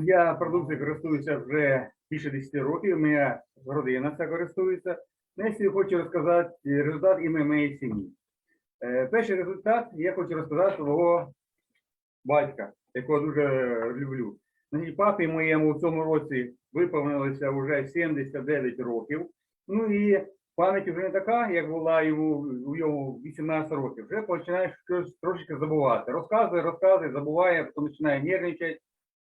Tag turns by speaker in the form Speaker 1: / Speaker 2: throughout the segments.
Speaker 1: Я продукцією користуюся вже більше 10 років, моя родина це користується. Ну, я хочу розказати результат ім'я моєї сім'ї. Е, Перший результат я хочу розказати свого батька, якого дуже люблю. Значить, папі моєму в цьому році виповнилося вже 79 років. Ну і пам'ять вже не така, як була йому у йому 18 років. Вже починаєш щось трошки забувати. Розказує, розказує, забуває, потім починає нервничати,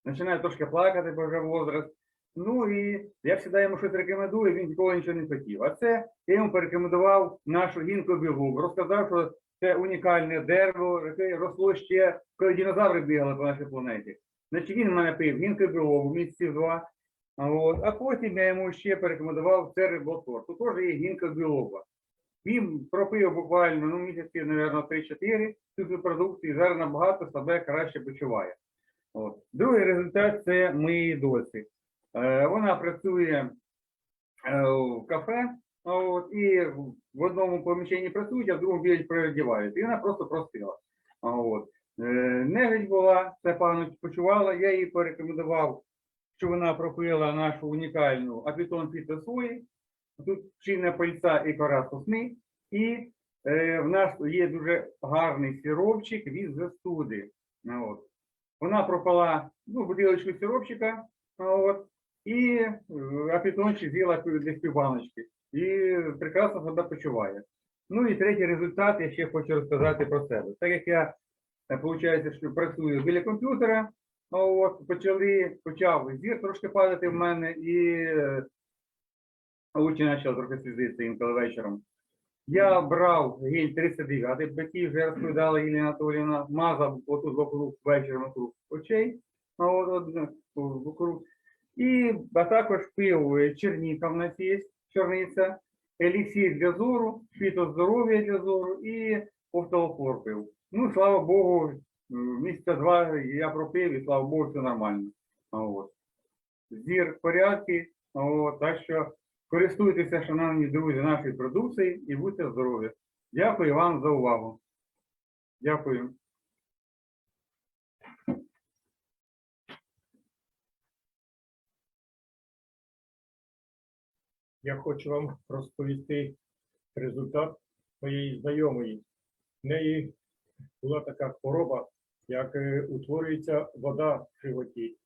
Speaker 1: починає трошки плакати, бо вже возраст. Ну і я завжди йому щось рекомендую, він ніколи нічого не хотів. А це я йому порекомендував нашу гінку білу, розказав, що це унікальне дерево, яке росло ще, коли динозаври бігали по нашій планеті. Значить, він мене пив гінку білову місяців два. От. А потім я йому ще порекомендував цереблотор. Тут теж є гінка білова. Він пропив буквально ну, місяці, мабуть, 3-4 цю продукцію і зараз набагато себе краще почуває. От. Другий результат це мої досі. Е, вона працює е, в кафе, от, і в одному поміщенні працюють, а в другому біля переодівають. І вона просто простила. От. Е, Негідь була, це пану почувала, я їй порекомендував, що вона пропила нашу унікальну апітон фітосої. Тут чинне пальця і кора сосни. І е, в нас є дуже гарний сиропчик від застуди. От. Вона пропала ну, бутилочку сиропчика, от, і апітончик з'їла десь півбаночки. І прекрасно себе почуває. Ну і третій результат я ще хочу розказати про себе. Так як я, виходить, що працюю біля комп'ютера, от, почали, почав зір трошки падати в мене, і е, очі почали трохи слізитися інколи вечором. Я брав гель 39, батьки вже розповідала Анатоліївна, мазав отут вокруг вечором вокруг очей, от, вокруг. І а також пив черніка в нас є, чорниця, еліксір для зору, фітоздоров'я для зору і офталофор пив. Ну, слава Богу, місяця два я пропив і слава Богу, все нормально. От. Зір в порядку, так що користуйтеся, шановні друзі, нашої продукції і будьте здорові. Дякую вам за увагу. Дякую.
Speaker 2: Я хочу вам розповісти результат моєї знайомої. В неї була така хвороба, як е, утворюється вода в животі.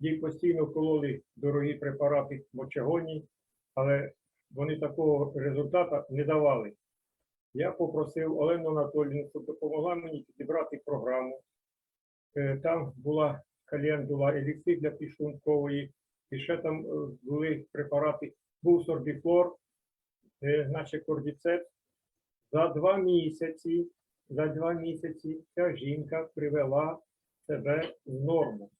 Speaker 2: Їй постійно кололи дорогі препарати мочегонні, але вони такого результату не давали. Я попросив Олену Анатолійовну, щоб допомогла мені підібрати програму. Е, Там була календула, еліксир для підшлункової, і ще там е, були препарати був сорбіфлор, е, значить кордіцеп. За два місяці, за два місяці ця жінка привела себе в норму.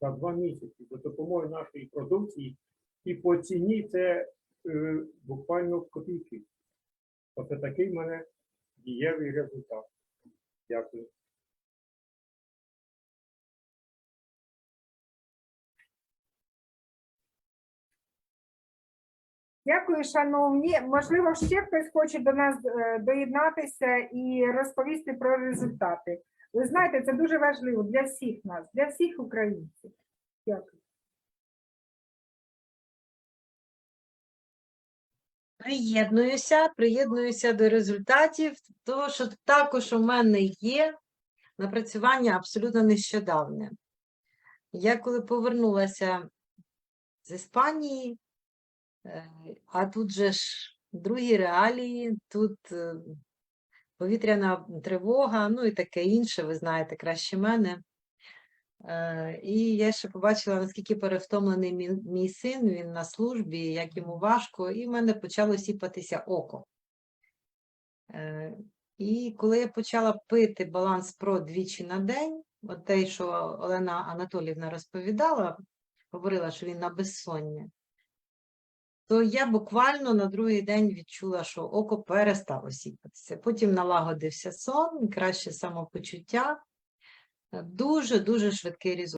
Speaker 2: За два місяці за допомогою нашої продукції і по ціні це е, буквально копійки. Оце такий в мене дієвий результат. Дякую.
Speaker 3: Дякую, шановні. Можливо, ще хтось хоче до нас е, доєднатися і розповісти про результати. Ви знаєте, це дуже важливо для всіх нас, для всіх українців. Дякую.
Speaker 4: Приєднуюся, приєднуюся до результатів, того, що також у мене є напрацювання абсолютно нещодавне. Я коли повернулася з Іспанії, е, а тут же ж другі реалії, тут е, повітряна тривога, ну і таке інше, ви знаєте краще мене. Е, І я ще побачила, наскільки перевтомлений мій, мій син, він на службі, як йому важко, і в мене почало сіпатися око. Е, І коли я почала пити баланс про двічі на день, от те, що Олена Анатоліївна розповідала, говорила, що він на безсоння, то я буквально на другий день відчула, що око перестало сіпатися. Потім налагодився сон, краще самопочуття. Дуже-дуже швидкий результат.